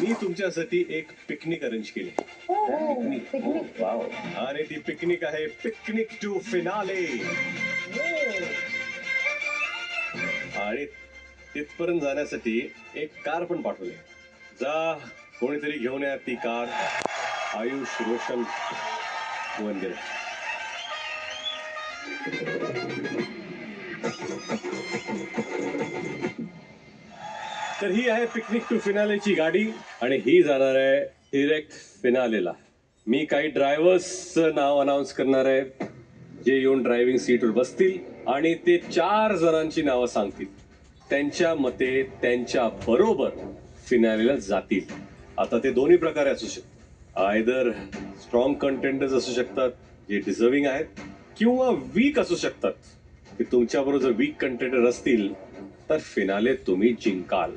मी तुमच्यासाठी एक picnic arrange केली. पिकनिक वाव आणि ती पिकनिक आहे. पिकनिक टू फिनाले आणि तिथपर्यंत जाण्यासाठी एक कार पण पाठवली. जा कोणीतरी घेऊन या ती कार. आयुष रोशन वंदे तर ही आहे पिकनिक टू फिनालेची गाडी आणि ही जाणार आहे डिरेक्ट फिनालेला मी काही ड्रायव्हर्सचं नाव अनाऊन्स करणार आहे जे येऊन ड्रायव्हिंग सीटवर बसतील आणि ते चार जणांची नावं सांगतील. त्यांच्या मते त्यांच्या बरोबर फिनालेला जातील. आता ते दोन्ही प्रकारे असू शकतात. आयदर स्ट्रॉंग कंटेंटर्स असू शकतात जे डिझर्विंग आहेत किंवा वीक असू शकतात. की तुमच्याबरोबर जर वीक कंटेंटर असतील तर फिनाले तुम्ही जिंकाल.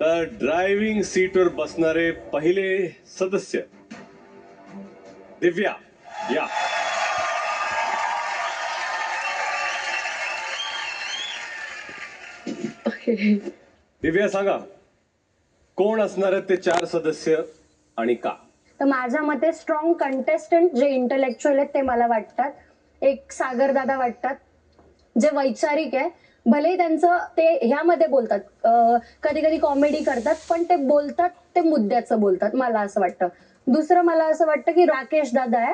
तर ड्रायव्हिंग सीटवर बसणारे पहिले सदस्य. दिव्या या. दिव्या सांगा. कोण असणार आहेत ते चार सदस्य आणि का? तर माझ्या मते स्ट्रॉंग कंटेस्टंट जे इंटलेक्च्युअल आहेत ते मला वाटतात. एक सागर दादा वाटतात. जे वैचारिक आहे भले त्यांचं ते ह्यामध्ये बोलतात. कधी कधी कॉमेडी करतात पण ते बोलतात ते मुद्द्याचं बोलतात मला असं वाटतं. दुसरं मला असं वाटतं की राकेश दादा आहे.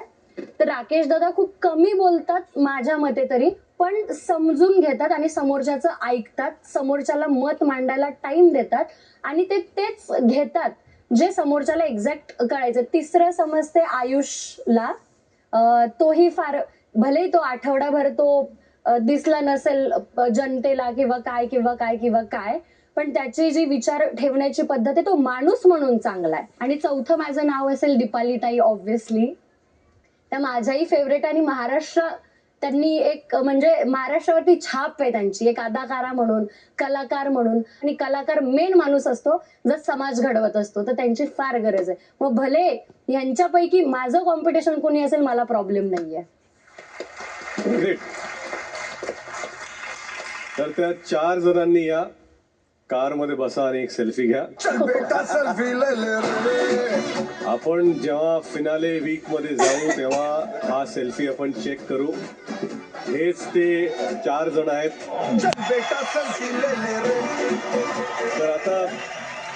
तर राकेश दादा खूप कमी बोलतात माझ्या मते तरी पण समजून घेतात आणि समोरच्याचं ऐकतात समोरच्याला मत मांडायला टाइम देतात आणि ते तेच घेतात. जे समोरच्याला एक्झॅक्ट कळायचं. तिसरं समजते आयुषला. तोही फार भले तो आठवडाभर तो दिसला नसेल जनतेला किंवा काय किंवा काय किंवा काय पण त्याची जी विचार ठेवण्याची पद्धत आहे तो माणूस म्हणून चांगला आहे. आणि चौथं माझं नाव असेल दिपाली ताई ऑब्व्हियसली त्या माझ्याही फेवरेट आणि महाराष्ट्र त्यांनी एक म्हणजे महाराष्ट्रावरती छाप आहे त्यांची एक अदाकारा म्हणून कलाकार म्हणून. आणि कलाकार मेन माणूस असतो जर समाज घडवत असतो तर त्यांची फार गरज आहे. मग भले यांच्यापैकी माझं कॉम्पिटिशन कोणी असेल मला प्रॉब्लेम नाहीये. तर त्या चार जणांनी या कारमध्ये बसा आणि एक सेल्फी घ्या. बेटा सेल्फी ले ले रे आपण जेव्हा फिनाले वीकमध्ये जाऊ तेव्हा हा सेल्फी आपण चेक करू. हेच ते चार जण आहेत. चल बेटा सेल्फी ले ले रे. तर आता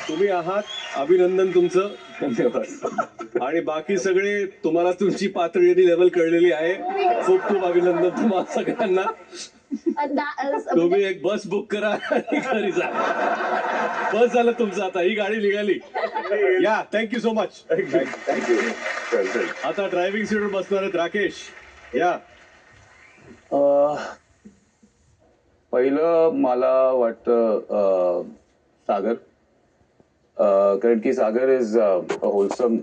तुम्ही आहात. अभिनंदन तुमचं. धन्यवाद. आणि बाकी सगळे तुम्हाला तुमची पातळी लेवल कळलेली आहे. खूप खूप अभिनंदन तुम्हाला सगळ्यांना. तुम्ही एक बस बुक करा घरी जा. बस झालं तुमचं आता. ही गाडी निघाली. या थँक्यू सो मच आता ड्रायव्हिंग सीटवर बसणार आहेत राकेश. या. पहिलं मला वाटतं सागर. कारण की सागर इज होलसम